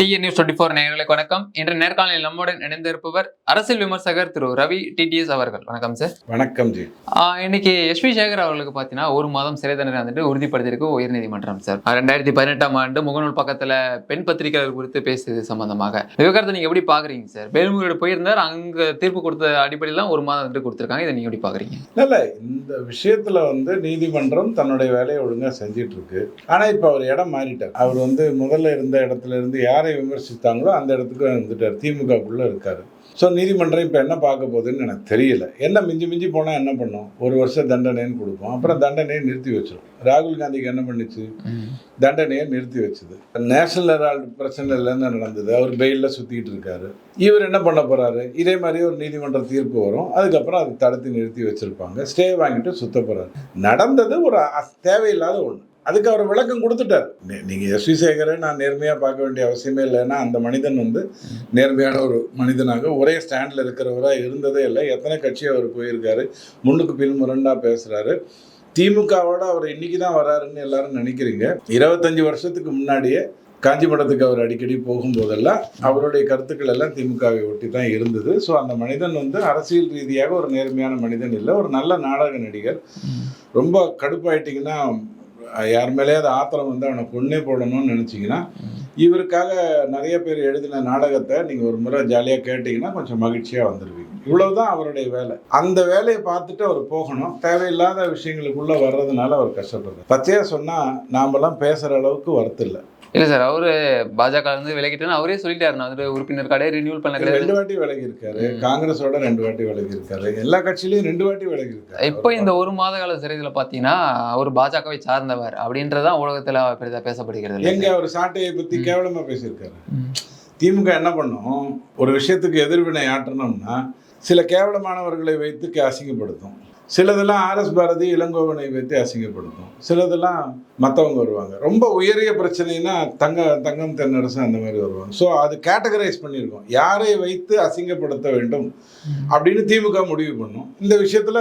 TN news twenty four நேயர்களுக்கு வணக்கம். இன்று நேர்காணலில் நம்முடன் இணைந்திருப்பவர் அரசியல் விமர்சகர் திரு ரவி டிடிஎஸ் அவர்கள். வணக்கம் சார் வணக்கம் ஜி. இன்னைக்கு எஸ்வி சேகர் அவர்களுக்கு பார்த்தீங்கன்னா ஒரு மாதம் சிறை தண்டனை வந்துட்டு உறுதிப்படுத்தியிருக்கு உயர்நீதிமன்றம் சார் ரெண்டாயிரத்தி பதினெட்டாம் ஆண்டு முகநூல் பக்கத்துல பெண் பத்திரிகையாளர் குறித்து பேசுது சம்பந்தமாக. விவகாரத்தை நீங்க எப்படி பாக்குறீங்க சார் மேல்முறையீடு போயிருந்தார் அங்க தீர்ப்பு கொடுத்த அடிப்படையில் தான் ஒரு மாதம் வந்துட்டு கொடுத்துருக்காங்க. இதை நீங்க எப்படி பாக்குறீங்க? இல்ல. இந்த விஷயத்துல வந்து நீதிமன்றம் தன்னுடைய வேலையை ஒழுங்கா செஞ்சிட்டு இருக்கு. ஆனா இப்ப அவர் இடம் மாறிட்டார். அவர் வந்து முதல்ல இருந்த இடத்துல இருந்து யாரை விமர்சித்தாங்களோ அந்த இடத்துக்கு வந்துட்டார். திமுகக்குள்ள இருக்காரு. ஸோ நீதிமன்றம் இப்போ என்ன பார்க்க போகுதுன்னு எனக்கு தெரியல. என்ன மிஞ்சி மிஞ்சி போனால் என்ன பண்ணும்? ஒரு வருஷம் தண்டனைன்னு கொடுப்போம். அப்புறம் தண்டனையை நிறுத்தி வச்சிரும். ராகுல் காந்திக்கு என்ன பண்ணுச்சு? தண்டனையை நிறுத்தி வச்சது. நேஷனல் ஹெரால்டு பிரச்சனை இல்லைன்னு நடந்தது. அவர் பெயிலில் சுற்றிக்கிட்டு இருக்காரு. இவர் என்ன பண்ண போறாரு? இதே மாதிரி ஒரு நீதிமன்ற தீர்ப்பு வரும். அதுக்கப்புறம் அதை தடுத்து நிறுத்தி வச்சிருப்பாங்க. ஸ்டே வாங்கிட்டு சுத்த போறாரு. நடந்தது ஒரு தேவையில்லாத ஒன்று அதுக்கு அவர் விளக்கம் கொடுத்துட்டார். நீங்கள் நீங்க எஸ் வி சேகரை நான் நேர்மையாக பார்க்க வேண்டிய அவசியமே இல்லைன்னா அந்த மனிதன் வந்து நேர்மையான ஒரு மனிதனாக ஒரே ஸ்டாண்டில் இருக்கிறவராக இருந்ததே இல்லை. எத்தனை கட்சி அவர் போயிருக்காரு. முன்னுக்கு பின் முரண்டாக பேசுகிறாரு திமுகவோட அவர் இன்னைக்கு தான் வராருன்னு எல்லாரும் நினைக்கிறீங்க. இருபத்தஞ்சு வருஷத்துக்கு முன்னாடியே காஞ்சிபுரத்துக்கு அவர் அடிக்கடி போகும்போதெல்லாம் அவருடைய கருத்துக்கள் எல்லாம் திமுகவை ஒட்டி தான் இருந்தது. ஸோ அந்த மனிதன் வந்து அரசியல் ரீதியாக ஒரு நேர்மையான மனிதன் இல்லை. ஒரு நல்ல நாடக நடிகர். ரொம்ப கடுப்பாயிட்டிங்கன்னா யார் மேலேயாவது ஆத்திரம் வந்து அவனை கொன்னே போடணும்னு நினச்சிங்கன்னா இவருக்காக நிறைய பேர் எழுதின நாடகத்தை நீங்கள் ஒரு முறை ஜாலியாக கேட்டிங்கன்னா கொஞ்சம் மகிழ்ச்சியாக வந்துடுவீங்க இவ்வளவுதான் அவருடைய வேலை. அந்த வேலையை பார்த்துட்டு அவர் போகணும். தேவையில்லாத விஷயங்களுக்குள்ளே வர்றதுனால அவர் கஷ்டப்படுறார். பச்சையாக சொன்னால் நாமெல்லாம் பேசுகிற அளவுக்கு வருத்தில்லை இல்லை சார் அவரு பாஜக இருந்து விலகிட்டேன்னு அவரே சொல்லிட்டாரு நான் வந்துட்டு உறுப்பினர் கடை ரினியூல் பண்ண கிடையாது. ரெண்டு வாட்டி விலகி இருக்காரு காங்கிரஸோட ரெண்டு வாட்டி விலகி இருக்காரு எல்லா கட்சியிலையும் ரெண்டு வாட்டி விலகி இருக்காரு இப்போ இந்த ஒரு மாத கால சிறையில பாத்தீங்கன்னா அவர் பாஜகவை சார்ந்தவர் அப்படின்றதான் உலகத்துல பெரிதா பேசப்படுகிறது எங்க அவர் சாட்டையை பத்தி கேவலமா பேசியிருக்காரு. திமுக என்ன பண்ணும்? ஒரு விஷயத்துக்கு எதிர்வினை ஆற்றணும்னா சில கேவலமானவர்களை வைத்து அசிங்கப்படுத்தும். சிலதெல்லாம் ஆர்எஸ் பாரதி இளங்கோவனை வைத்து அசிங்கப்படுத்தும். சிலதெல்லாம் மற்றவங்க வருவாங்க. ரொம்ப உயரிய பிரச்சனைனா தங்க தங்கம் தென்னரசு அந்த மாதிரி வருவாங்க. ஸோ அது கேட்டகரைஸ் பண்ணியிருக்கோம். யாரை வைத்து அசிங்கப்படுத்த வேண்டும் அப்படின்னு திமுக முடிவு பண்ணும். இந்த விஷயத்துல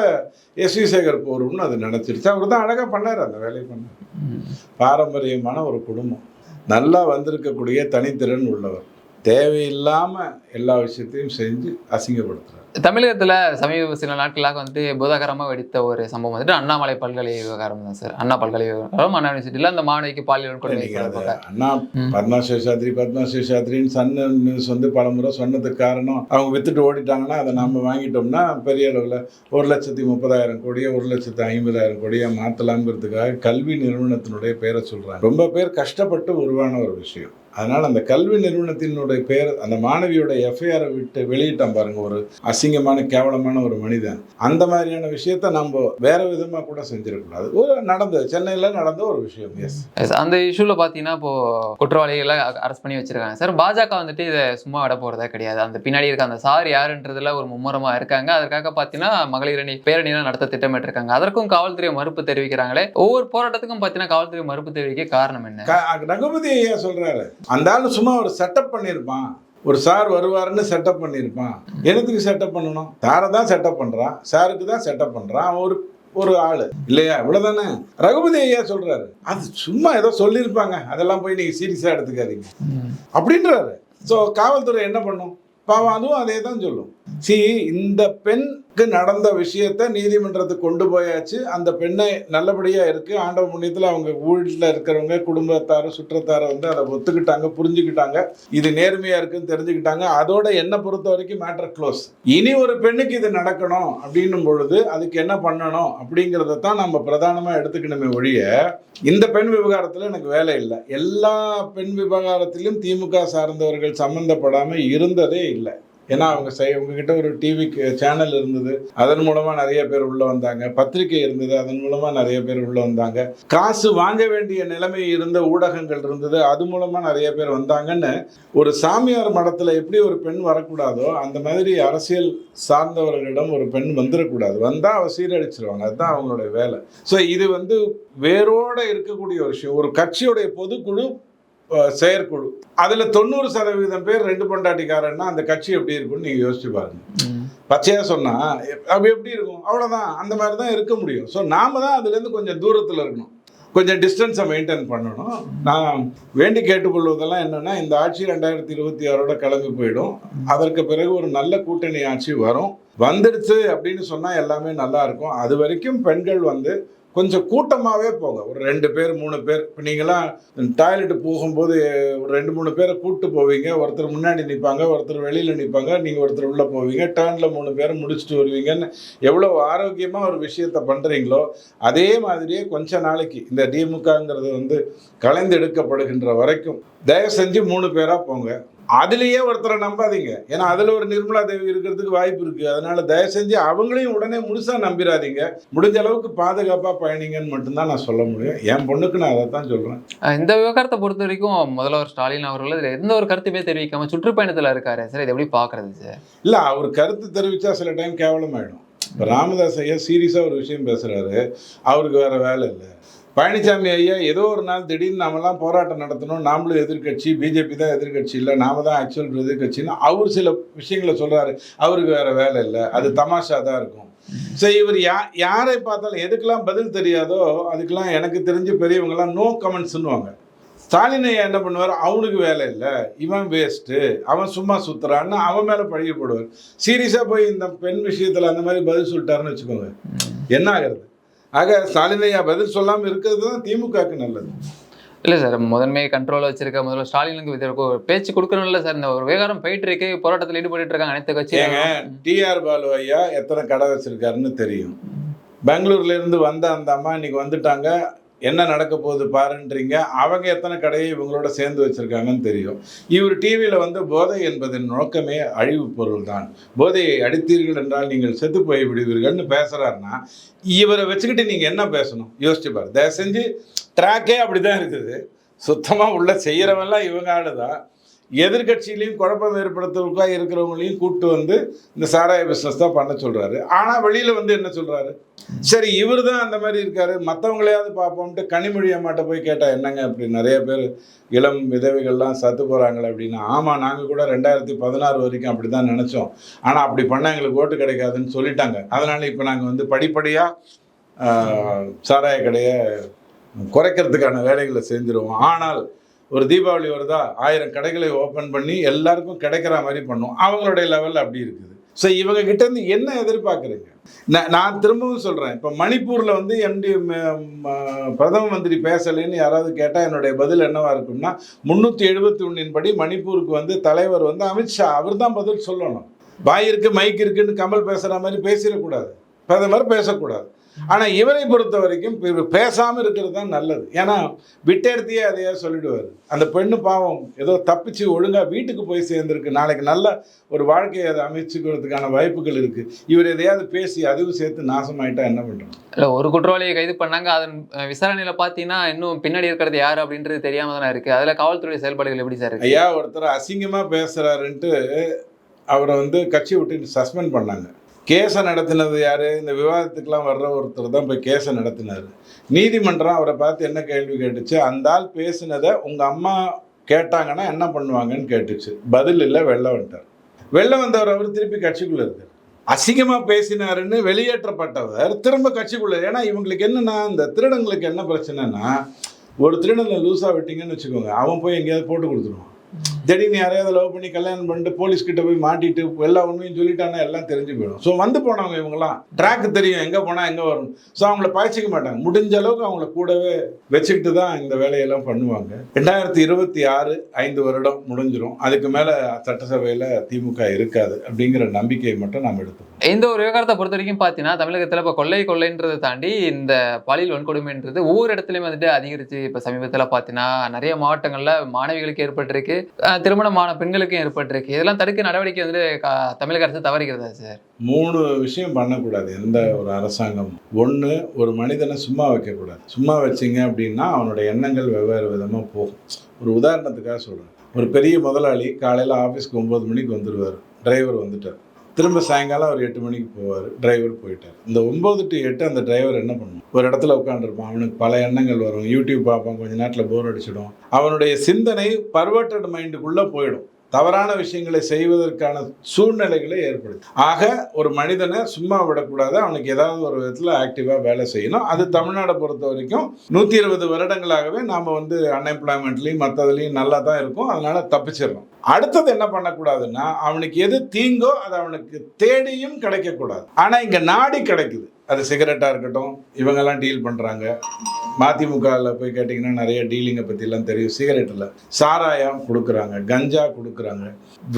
எஸ் வி சேகர் போரும்னு அது நினைச்சிருச்சு. அவர் தான் அழகா பண்ணாரு அந்த வேலையை பண்ணார். பாரம்பரியமான ஒரு குடும்பம். நல்லா வந்திருக்கக்கூடிய தனித்திறன் உள்ளவர். தேவையில்லாம எல்லா விஷயத்தையும் செஞ்சு அசிங்கப்படுத்துறாரு. தமிழகத்துல சமீப சில நாட்களாக வந்துட்டு புதகரமா வெடித்த ஒரு சம்பவம் வந்துட்டு அண்ணாமலை பல்கலை விவகாரம் தான் சார். அண்ணா பல்கலை விவகாரம் அண்ணா யூனிவர்சிட்டியில அந்த மாணவிக்கு பாலியல் கொடுமை நீங்க அது செய்யப்பட்ட- அண்ணா. பத்மா சேஷாத்ரி பத்மா சேஷாத்ரின்னு சன்னு நியூஸ் வந்து பலமுறை சொன்னதுக்கு காரணம் அவங்க வித்துட்டு ஓடிட்டாங்கன்னா அதை நம்ம வாங்கிட்டோம்னா பெரிய அளவில் ஒரு லட்சத்தி முப்பதாயிரம் கோடியை ஒரு லட்சத்தி ஐம்பதாயிரம் கோடியை மாற்றலாங்கிறதுக்காக கல்வி நிறுவனத்தினுடைய பேரை சொல்றாங்க. ரொம்ப பேர் கஷ்டப்பட்டு உருவான ஒரு விஷயம். அதனால அந்த கல்வி நிறுவனத்தினுடைய பேர் அந்த மாணவியோட எஃப்ஐஆரை விட்டு வெளியிட்டான் பாருங்க ஒரு அசிங்கமான கேவலமான ஒரு மனிதன். அந்த மாதிரியான விஷயத்த நம்ம வேற விதமா கூட செஞ்சிடக்கூடாது ஒரு நடந்தது சென்னையில நடந்த ஒரு விஷயம் எஸ் அந்த இஷ்யூல பாத்தீங்கன்னா இப்போ குற்றவாளிகளை அரெஸ்ட் பண்ணி வச்சிருக்காங்க. சார் பாஜக வந்துட்டு இதை சும்மா விட போறதா கிடையாது. அந்த பின்னாடி இருக்க அந்த சார் யாருன்றதுல ஒரு மும்முரமா இருக்காங்க. அதற்காக பாத்தீங்கன்னா மகளிர் அணி பேரணியெல்லாம் நடத்த திட்டமிட்டு இருக்காங்க அதற்கும் காவல்துறை மறுப்பு தெரிவிக்கிறாங்களே. ஒவ்வொரு போராட்டத்துக்கும் பாத்தீங்கன்னா காவல்துறை மறுப்பு தெரிவிக்க காரணம் என்ன? ரகுபதி ஐயா சொல்றாரு. அந்த ஆளு சும்மா ஒரு செட்டப் பண்ணியிருப்பான் ஒரு சார் வருவாருன்னு செட்டப் பண்ணியிருப்பான் எனக்கு செட்டப் பண்ணணும்? சாரை தான் செட்டப் பண்றான். சாருக்கு தான் செட்டப் அவன் ஒரு ஒரு ஆளு. இல்லையா? இவ்வளவுதானே? ரகுபதி ஐயா சொல்றாரு. அது சும்மா ஏதோ சொல்லியிருப்பாங்க. அதெல்லாம் போய் நீங்க சீரியஸா எடுத்துக்காதீங்க. அப்படின்றாரு. ஸோ காவல்துறை என்ன பண்ணும்? பாவம் அதுவும் அதே தான் சொல்லும். சி இந்த பெண்ணுக்கு நடந்த விஷயத்த நீதிமன்றத்துக்கு கொண்டு போயாச்சு. அந்த பெண்ணை நல்லபடியா இருக்கு. ஆண்டவ புண்ணியத்துல அவங்க வீட்டில் இருக்கிறவங்க குடும்பத்தார சுற்றத்தார வந்து அதை ஒத்துக்கிட்டாங்க புரிஞ்சுக்கிட்டாங்க. இது நேர்மையா இருக்குன்னு தெரிஞ்சுக்கிட்டாங்க. அதோட என்னை பொறுத்த வரைக்கும் மேட்டர் க்ளோஸ் இனி ஒரு பெண்ணுக்கு இது நடக்கணும் அப்படின்னும் பொழுது அதுக்கு என்ன பண்ணணும் அப்படிங்கிறத தான் நம்ம பிரதானமா எடுத்துக்கணுமே ஒழிய இந்த பெண் விவகாரத்தில் எனக்கு வேலை இல்லை. எல்லா பெண் விவகாரத்திலும் திமுக சார்ந்தவர்கள் சம்பந்தப்படாம இருந்ததே இல்லை. ஏன்னா அவங்க செய் உங்ககிட்ட ஒரு டிவி சேனல் இருந்தது. அதன் மூலமாக நிறைய பேர் உள்ளே வந்தாங்க. பத்திரிகை இருந்தது. அதன் மூலமாக நிறைய பேர் உள்ளே வந்தாங்க. காசு வாங்க வேண்டிய நிலைமை இருந்த ஊடகங்கள் இருந்தது. அது மூலமாக நிறைய பேர் வந்தாங்கன்னு ஒரு சாமியார் மடத்தில் எப்படி ஒரு பெண் வரக்கூடாதோ அந்த மாதிரி அரசியல் சார்ந்தவர்களிடம் ஒரு பெண் வந்துடக்கூடாது வந்தால் அவள் சீரழிச்சிருவாங்க. அதுதான் அவங்களுடைய வேலை. ஸோ இது வந்து வேரோடு இருக்கக்கூடிய ஒரு விஷயம். ஒரு கட்சியுடைய பொதுக்குழு செயற்குழு. அதுல தொண்ணூறு சதவீதம் பேர் ரெண்டு பொண்டாட்டிக்காரன்னா அந்த கட்சி எப்படி இருக்கும்னு நீங்க யோசிச்சு பாருங்க. ம். பச்சையா சொன்னா அப்ப எப்படி இருக்கும்? அவ்வளவுதான். அந்த மாதிரி தான் இருக்க முடியும். ஸோ நாம தான் அதுல இருந்து கொஞ்சம் தூரத்துல இருக்கணும். கொஞ்சம் டிஸ்டன்ஸை மெயின்டைன் பண்ணணும். நான் வேண்டி கேட்டுக்கொள்வதெல்லாம் என்னன்னா இந்த ஆட்சி ரெண்டாயிரத்தி இருபத்தி ஆறோட கிளம்பி போயிடும். அதற்கு பிறகு ஒரு நல்ல கூட்டணி ஆட்சி வரும். வந்துடுச்சு அப்படின்னு சொன்னால் எல்லாமே நல்லா இருக்கும். அது வரைக்கும் பெண்கள் வந்து கொஞ்சம் கூட்டமாகவே போங்க. ஒரு ரெண்டு பேர் மூணு பேர். இப்போ நீங்களாம் டாய்லெட்டு போகும்போது ஒரு ரெண்டு மூணு பேரை கூப்பிட்டு போவீங்க. ஒருத்தர் முன்னாடி நிற்பாங்க ஒருத்தர் வெளியில் நிற்பாங்க நீங்கள் ஒருத்தர் உள்ளே போவீங்க. டேர்னில் மூணு பேரை முடிச்சுட்டு வருவீங்கன்னு எவ்வளோ ஆரோக்கியமாக ஒரு விஷயத்த பண்ணுறீங்களோ அதே மாதிரியே கொஞ்ச நாளைக்கு இந்த டிமுகங்கிறது வந்து கலைந்தெடுக்கப்படுகின்ற வரைக்கும். தயவு செஞ்சு மூணு பேராக போங்க. அதுலேயே ஒருத்தரை நம்பாதீங்க. ஏன்னா அதில் ஒரு நிர்மலா தேவி இருக்கிறதுக்கு வாய்ப்பு இருக்குது அதனால தயவு செஞ்சு அவங்களையும் உடனே முழுசாக நம்பிடாதீங்க முடிஞ்ச அளவுக்கு பாதுகாப்பாக பயணிங்கன்னு மட்டும்தான் நான் சொல்ல முடியும். என் பொண்ணுக்கு நான் அதை தான் சொல்கிறேன் இந்த விவகாரத்தை பொறுத்த வரைக்கும் முதல்வர் ஸ்டாலின் அவர்கள் இதுல எந்த ஒரு கருத்துமே தெரிவிக்காம சுற்றுப்பயணத்துல இருக்காரு. சார் இதை எப்படி பாக்குறது சார்? இல்லை அவர் கருத்து தெரிவித்தா சில டைம் கேவலமாயிடும். இப்போ ராமதாஸ் ஐயா சீரியஸாக ஒரு விஷயம் பேசுகிறாரு அவருக்கு வேறு வேலை இல்லை. பழனிசாமி ஐயா ஏதோ ஒரு நாள் திடீர்னு நாமெல்லாம் போராட்டம் நடத்தணும். நாமளும் எதிர்க்கட்சி பிஜேபி தான் எதிர்க்கட்சி இல்லை. நாம தான் ஆக்சுவல் எதிர்க்கட்சின்னு அவர் சில விஷயங்களை சொல்கிறாரு அவருக்கு வேறு வேலை இல்லை. அது தமாஷா தான் இருக்கும். சரி இவர் யா யாரை பார்த்தாலும் எதுக்கெல்லாம் பதில் தெரியாதோ அதுக்கெல்லாம் எனக்கு தெரிஞ்சு பெரியவங்கெல்லாம் நோ கமெண்ட்ஸ்னுவாங்க ஸ்டாலின் ஐயா என்ன பண்ணுவார்? அவனுக்கு வேலை இல்லை. இவன் வேஸ்ட்டு அவன் சும்மா சுற்றுறான்னு அவன் மேலே பழிய போடுவார். சீரியஸாக போய் இந்த பெண் விஷயத்தில் அந்த மாதிரி பதில் சொல்லிட்டாருன்னு வச்சுக்கோங்க. என்ன ஆகிறது? ஆக ஸ்டாலின் ஐயா பதில் சொல்லாமல் இருக்கிறது தான் திமுகவுக்கு நல்லது. இல்ல சார் முதன்மை கண்ட்ரோல வச்சிருக்க முதல்வர் ஸ்டாலினுக்கு இதற்கு பேச்சு கொடுக்கணும்ல சார். இந்த ஒரு விவகாரம் போயிட்டு இருக்கு போராட்டத்தில் ஈடுபட்டு இருக்காங்க அனைத்து கட்சியும் டிஆர் பாலு ஐயா எத்தனை கடை வச்சிருக்காருன்னு தெரியும். பெங்களூர்ல இருந்து வந்த அந்த அம்மா இன்னைக்கு வந்துட்டாங்க. என்ன நடக்க போகுது பாருன்றீங்க. அவங்க எத்தனை கடையை இவங்களோட சேர்ந்து வச்சுருக்காங்கன்னு தெரியும். இவர் டிவியில் வந்து போதை என்பதன் நோக்கமே அழிவு பொருள் தான் போதையை அடித்தீர்கள் என்றால் நீங்கள் செத்து போய் விடுவீர்கள்னு பேசுகிறாருன்னா இவரை வச்சுக்கிட்டு நீங்கள் என்ன பேசணும்? யோசிச்சு பாரு. தயவு செஞ்சு ட்ராக்கே அப்படி தான் இருக்குது. சுத்தமாக உள்ள செய்கிறவெல்லாம் இவங்க ஆளு தான் எதிர்கட்சியிலையும் குழப்பம் ஏற்படுத்துவதற்காக இருக்கிறவங்களையும் கூப்பிட்டு வந்து இந்த சாராய பிஸ்னஸ் தான் பண்ண சொல்கிறாரு ஆனால் வெளியில் வந்து என்ன சொல்கிறாரு சரி இவர் தான் அந்த மாதிரி இருக்காரு. மற்றவங்களையாவது பார்ப்போம்ட்டு கனிமொழி அம்மாட்ட போய் கேட்டால் என்னங்க அப்படி நிறைய பேர் இளம் விதவைகள்லாம் சத்து போகிறாங்களே அப்படின்னா. ஆமாம் நாங்கள் கூட ரெண்டாயிரத்தி பதினாறு வரைக்கும் அப்படி தான் நினச்சோம். ஆனால் அப்படி பண்ணால் எங்களுக்கு ஓட்டு கிடைக்காதுன்னு சொல்லிட்டாங்க. அதனால் இப்போ நாங்கள் வந்து படிப்படியாக சாராய கடையை குறைக்கிறதுக்கான வேலைகளை செஞ்சுருவோம். ஆனால் ஒரு தீபாவளி வருதா ஆயிரம் கடைகளை ஓப்பன் பண்ணி எல்லாருக்கும் கிடைக்கிற மாதிரி பண்ணும். அவங்களுடைய லெவலில் அப்படி இருக்குது. ஸோ இவங்க கிட்டேருந்து என்ன எதிர்பார்க்குறீங்க? நான் நான் திரும்பவும் சொல்கிறேன் இப்போ மணிப்பூரில் வந்து எம்டி பிரதம மந்திரி பேசலைன்னு யாராவது கேட்டால் என்னுடைய பதில் என்னவாக இருக்கும்னா முந்நூற்றி எழுபத்தி ஒன்றின் படி மணிப்பூருக்கு வந்து தலைவர் வந்து அமித்ஷா அவர் தான் பதில் சொல்லணும். வாய் இருக்குது மைக் இருக்குன்னு கமல் பேசுகிற மாதிரி பேசிடக்கூடாது. பிரதமர் பேசக்கூடாது. ஆனால் இவரை பொறுத்த வரைக்கும் பேசாமல் இருக்கிறது தான் நல்லது. ஏன்னா விட்டெடுத்தியே அதையே சொல்லிடுவார். அந்த பெண்ணு பாவம் ஏதோ தப்பிச்சு ஒழுங்காக வீட்டுக்கு போய் சேர்ந்துருக்கு. நாளைக்கு நல்ல ஒரு வாழ்க்கையை அதை அமைச்சுக்கிறதுக்கான வாய்ப்புகள் இருக்குது இவர் எதையாவது பேசி அதுவும் சேர்த்து நாசமாயிட்டா என்ன பண்ணுறோம் இல்ல ஒரு குற்றவாளியை கைது பண்ணாங்க. அதன் விசாரணையில பாத்தீங்கன்னா இன்னும் பின்னாடி இருக்கிறது யாரு அப்படின்றது தெரியாம தானே இருக்கு. அதுல காவல்துறை செயல்பாடுகள் எப்படி சார் ஐயா ஒருத்தர் அசிங்கமாக பேசுகிறாருன்ட்டு அவரை வந்து கட்சி விட்டு சஸ்பெண்ட் பண்ணாங்க. கேஸை நடத்தினது யார்? இந்த விவாதத்துக்கெலாம் வர்ற ஒருத்தர் தான் போய் கேஸை நடத்தினார். நீதிமன்றம் அவரை பார்த்து என்ன கேள்வி கேட்டுச்சு? அந்த ஆள் பேசினதை உங்கள் அம்மா கேட்டாங்கன்னா என்ன பண்ணுவாங்கன்னு கேட்டுச்சு. பதில் இல்லை வெளில வந்துட்டார். வெளில வந்தவர் அவர் திருப்பி கட்சிக்குள்ளே இருக்கார். அசிங்கமாக பேசினாருன்னு வெளியேற்றப்பட்டவர் திரும்ப கட்சிக்குள்ளே. ஏன்னா இவங்களுக்கு என்னென்னா இந்த திருடங்களுக்கு என்ன பிரச்சனைனா ஒரு திருடனை லூஸாக விட்டிங்கன்னு வச்சுக்கோங்க. அவன் போய் எங்கேயாவது போட்டு கொடுத்துருவான். திடீர்னு யாரையாவது லவ் பண்ணி கல்யாணம் பண்ணிட்டு போலீஸ் கிட்ட போய் மாட்டிட்டு எல்லா உண்மையும் சொல்லிட்டானா எல்லாம் தெரிஞ்சு போயிடும். ஸோ வந்து போனவங்க இவங்கலாம் ட்ராக் தெரியும் எங்கே போனால் எங்கே வரும் ஸோ அவங்கள பாய்ச்சிக்க மாட்டாங்க. முடிஞ்ச அளவுக்கு அவங்கள கூடவே வச்சுக்கிட்டு தான் இந்த வேலையெல்லாம் பண்ணுவாங்க. ரெண்டாயிரத்தி இருபத்தி ஆறு ஐந்து வருடம் முடிஞ்சிடும் அதுக்கு மேலே சட்டசபையில் திமுக இருக்காது அப்படிங்கிற நம்பிக்கையை மட்டும் நாம் எடுத்துக்கோம் இந்த ஒரு விவகாரத்தை பொறுத்த வரைக்கும் பார்த்தீங்கன்னா தமிழகத்தில் இப்போ கொள்ளை கொள்ளைன்றதை தாண்டி இந்த பாலியல் வன்கொடுமைன்றது ஒவ்வொரு இடத்துலையும் வந்துட்டு அதிகரிச்சு இப்போ சமீபத்தில் பார்த்தீங்கன்னா நிறைய மாவட்டங்களில் மாணவிகளுக்கு ஏற்பட்டிருக்கு. திருமணமான பெண்களுக்கும் ஏற்பட்டிருக்கு. இதெல்லாம் தடுக்க நடவடிக்கை வந்து க- தமிழக அரசு தவறுகிறதா சார்? மூணு விஷயம் பண்ணக்கூடாது. எந்த ஒரு அரசாங்கம். ஒன்று ஒரு மனிதனை சும்மா வைக்கக்கூடாது. சும்மா வச்சிங்க அப்படின்னா அவனுடைய எண்ணங்கள் வெவ்வேறு விதமாக போகும். ஒரு உதாரணத்துக்காக சொல்கிறேன் ஒரு பெரிய முதலாளி காலையில் ஆஃபீஸ்க்கு ஒம்பது மணிக்கு வந்துடுவார் டிரைவர் வந்துட்டார். திரும்ப சாயங்காலம் அவர் எட்டு மணிக்கு போவார் டிரைவர் போயிட்டார். இந்த ஒம்பது டு எட்டு அந்த டிரைவர் என்ன பண்ணும்? ஒரு இடத்துல உட்காந்துருப்பான் அவனுக்கு பல எண்ணங்கள் வரும். யூடியூப் பார்ப்பான் கொஞ்ச நேரத்தில் போர் அடிச்சிடும். அவனுடைய சிந்தனை பர்வர்டட் மைண்டுக்குள்ளே போயிடும். தவறான விஷயங்களை செய்வதற்கான சூழ்நிலைகளை ஏற்படுத்தும். ஆக ஒரு மனிதனை சும்மா விடக்கூடாது. அவனுக்கு ஏதாவது ஒரு விதத்தில் ஆக்டிவாக வேலை செய்யணும். அது தமிழ்நாடை பொறுத்த வரைக்கும் நூற்றி இருபது வருடங்களாகவே நாம் வந்து அன்எம்ப்ளாய்மெண்ட்லேயும் மற்றதுலேயும் நல்லா தான் இருக்கும். அதனால் தப்பிச்சிடறோம். அடுத்தது என்ன பண்ணக்கூடாதுன்னா அவனுக்கு எது தீங்கோ அது அவனுக்கு தேடியும் கிடைக்கக்கூடாது. ஆனால் இங்கே நாடி கிடைக்குது. அது சிகரெட்டாக இருக்கட்டும் இவங்கெல்லாம் டீல் பண்ணுறாங்க மதிமுகவில் போய் கேட்டிங்கன்னா நிறைய டீலிங்கை பற்றிலாம் தெரியும். சிகரெட்டில் சாராயம் கொடுக்குறாங்க கஞ்சா கொடுக்குறாங்க.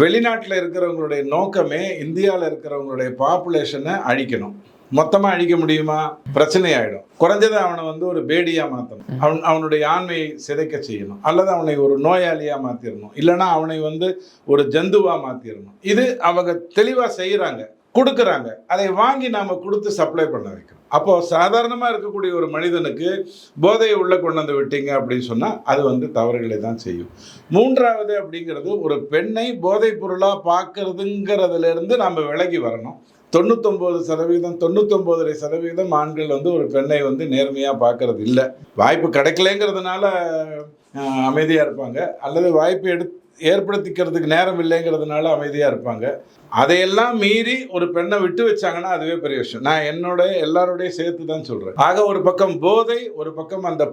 வெளிநாட்டில் இருக்கிறவங்களுடைய நோக்கமே இந்தியாவில் இருக்கிறவங்களுடைய பாப்புலேஷனை அழிக்கணும். மொத்தமாக அழிக்க முடியுமா? பிரச்சனை ஆகிடும் குறைஞ்சது அவனை வந்து ஒரு பேடியாக மாற்றணும் அவன் அவனுடைய ஆண்மையை சிதைக்க செய்யணும். அல்லது அவனை ஒரு நோயாளியாக மாற்றிடணும் இல்லைன்னா அவனை வந்து ஒரு ஜந்துவாக மாற்றிடணும் இது அவங்க தெளிவாக செய்கிறாங்க கொடுக்குறாங்க. அதை வாங்கி நாம் கொடுத்து சப்ளை பண்ண வைக்கிறோம் அப்போ சாதாரணமாக இருக்கக்கூடிய ஒரு மனிதனுக்கு போதையை உள்ளே கொண்டு வந்து விட்டீங்க அப்படின்னு சொன்னால் அது வந்து தவறுகளை தான் செய்யும். மூன்றாவது அப்படிங்கிறது ஒரு பெண்ணை போதைப் பொருளாக பார்க்கறதுங்கிறதுலேருந்து நம்ம விலகி வரணும். தொண்ணூத்தொம்பது சதவீதம் தொண்ணூத்தொம்பதரை சதவீதம் ஆண்கள் வந்து ஒரு பெண்ணை வந்து நேர்மையாக பார்க்கறது இல்லை. வாய்ப்பு கிடைக்கலங்கிறதுனால அமைதியாக இருப்பாங்க. அல்லது வாய்ப்பு எடுத்து ஏற்படுத்திக்கிறதுக்கு நேரம் இல்லைங்கிறதுனால அமைதியாக இருப்பாங்க. அதையெல்லாம் மீறி ஒரு பெண்ணை விட்டு வச்சாங்கன்னா அதுவே பெரிய விஷயம். நான் என்னோட எல்லாரோடய சேர்த்து தான் சொல்கிறேன் ஆக ஒரு பக்கம் போதை ஒரு பக்கம் அந்த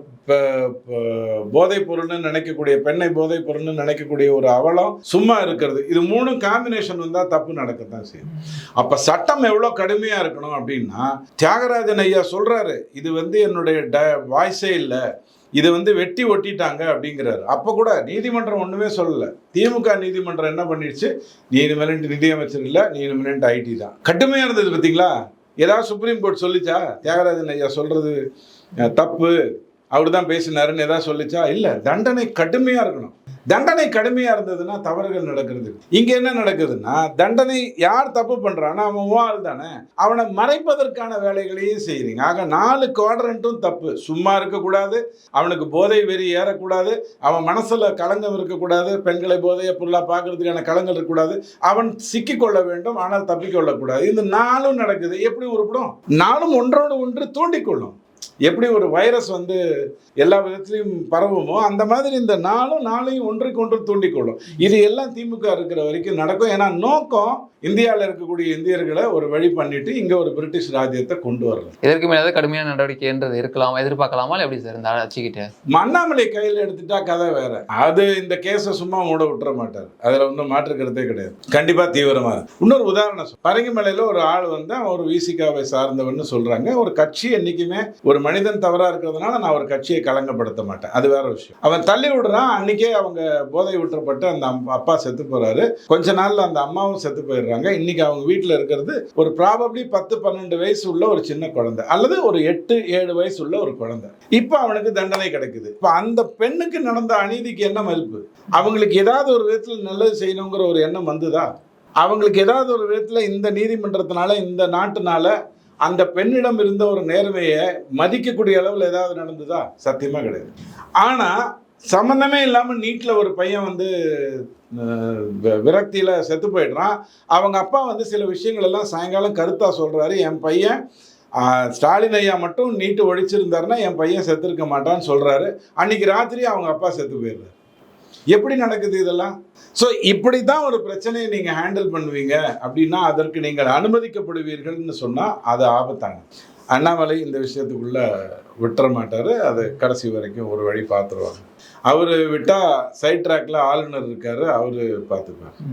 போதை பொருள்னு நினைக்கக்கூடிய பெண்ணை போதை பொருள்னு நினைக்கக்கூடிய ஒரு அவலம் சும்மா இருக்கிறது. இது மூணும் காம்பினேஷன் வந்தால் தப்பு நடக்கத்தான் செய்யும். அப்போ சட்டம் எவ்வளோ கடுமையாக இருக்கணும் அப்படின்னா தியாகராஜன் ஐயா சொல்கிறாரு இது வந்து என்னுடைய ட வாய்ஸே இல்லை. இது வந்து வெட்டி ஒட்டிட்டாங்க அப்படிங்கிறாரு. அப்போ கூட நீதிமன்றம் ஒன்றுமே சொல்லலை. திமுக நீதிமன்றம் என்ன பண்ணிடுச்சு? நீ இனிமேல் நிதியமைச்சர் இல்லை நீ இனிமேல் ஐடி தான். கடுமையாக இருந்தது பார்த்தீங்களா ஏதாவது சுப்ரீம் கோர்ட் சொல்லிச்சா? தியாகராஜன் ஐயா சொல்கிறது தப்பு. அவர் தான் பேசினாருன்னு ஏதாவது சொல்லிச்சா? இல்லை தண்டனை கடுமையாக இருக்கணும். தண்டனை கடுமையாக இருந்ததுன்னா தவறுகள் நடக்கிறது. இங்கே என்ன நடக்குதுன்னா தண்டனை யார் தப்பு பண்ணுறான்னா அவன் ஆள் தானே. அவனை மறைப்பதற்கான வேலைகளையும் செய்கிறீங்க ஆக நாலு குவாட்ரண்ட்டும் தப்பு. சும்மா இருக்கக்கூடாது அவனுக்கு போதை வெறி ஏறக்கூடாது அவன் மனசில் களங்கம் இருக்கக்கூடாது பெண்களை போதையை பொருளாக பார்க்கறதுக்கான களங்கள் இருக்கக்கூடாது அவன் சிக்கிக்கொள்ள வேண்டும் ஆனால் தப்பிக்கொள்ளக்கூடாது இந்த நாளும் நடக்குது. எப்படி உருப்படும்? நாளும் ஒன்றோடு ஒன்று தூண்டிக்கொள்ளும் எப்படி ஒரு வைரஸ் வந்து எல்லா விதத்துலையும் பரவுமோ அந்த மாதிரி இந்த நாளும் நாளையும் ஒன்றுக்கு ஒன்று தூண்டிக்கொள்ளும். இது எல்லாம் திமுக இருக்கிற வரைக்கும் நடக்கும். ஏன்னா நோக்கம் இந்தியாவில் இருக்கக்கூடிய இந்தியர்களை ஒரு வழி பண்ணிட்டு இங்கே ஒரு பிரிட்டிஷ் ராஜ்யத்தை கொண்டு வரல இதற்கு மேலே கடுமையான நடவடிக்கைன்றது இருக்கலாம்? எதிர்பார்க்கலாமா? எப்படி சார் இந்த ஆட்சிக்கிட்ட? மண்ணாமலை கையில் எடுத்துட்டா கதை வேற. அது இந்த கேஸை சும்மா மூட விட்டுற மாட்டார். அதில் ஒன்றும் மாற்று கருத்தே கிடையாது கண்டிப்பாக தீவிரமாக இன்னொரு உதாரணம் பரங்கிமலையில் ஒரு ஆள் வந்து ஒரு விசிகாவை சார்ந்தவன்னு சொல்கிறாங்க ஒரு கட்சி என்றைக்குமே ஒரு மனிதன் தவறாக இருக்கிறதுனால நான் ஒரு கட்சியை களங்கப்படுத்த மாட்டேன். அது வேற விஷயம். அவன் தள்ளி விடுறான். அன்னைக்கே அவங்க போதை விட்டுறப்பட்டு அந்த அப்பா செத்து போறாரு. கொஞ்ச நாள்ல அந்த அம்மாவும் செத்து போயிடுறாங்க. இன்னைக்கு அவங்க வீட்டில் இருக்கிறது ஒரு ப்ராபப்ளி பத்து பன்னெண்டு வயசு உள்ள ஒரு சின்ன குழந்தை. அல்லது ஒரு எட்டு ஏழு வயசு உள்ள ஒரு குழந்தை. இப்போ அவனுக்கு தண்டனை கிடைக்குது. இப்போ அந்த பெண்ணுக்கு நடந்த அநீதிக்கு என்ன மதிப்பு? அவங்களுக்கு ஏதாவது ஒரு விதத்தில் நல்லது செய்யணுங்கிற ஒரு எண்ணம் வந்துதா? அவங்களுக்கு ஏதாவது ஒரு விதத்தில் இந்த நீதிமன்றத்தினால இந்த நாட்டினால அந்த பெண்ணிடம் இருந்த ஒரு நேர்மையை மதிக்கக்கூடிய அளவில் ஏதாவது நடந்ததா? சத்தியமாக கிடையாது. ஆனால் சம்மந்தமே இல்லாமல் நீட்டில் ஒரு பையன் வந்து விரக்தியில் செத்து போயிடுறான். அவங்க அப்பா வந்து சில விஷயங்கள் எல்லாம் சாயங்காலம் கருத்தாக சொல்கிறாரு என் பையன் ஸ்டாலின் ஐயா மட்டும் நீட்டு ஒழிச்சிருந்தாருன்னா என் பையன் செத்துருக்க மாட்டான்னு சொல்கிறாரு அன்னைக்கு ராத்திரி அவங்க அப்பா செத்து போயிடுறாரு. எப்படி நடக்குது இதெல்லாம்? ஸோ இப்படி தான் ஒரு பிரச்சனையை நீங்கள் ஹேண்டில் பண்ணுவீங்க அப்படின்னா அதற்கு நீங்கள் அனுமதிக்கப்படுவீர்கள்னு சொன்னால் அது ஆபத்தாங்க அண்ணாமலை இந்த விஷயத்துக்குள்ள விட்டுற மாட்டார். அது கடைசி வரைக்கும் ஒரு வழி பார்த்துருவாங்க அவர் விட்டால் சைட் ட்ராக்ல ஆளுநர் இருக்காரு அவர் பார்த்துப்பார்.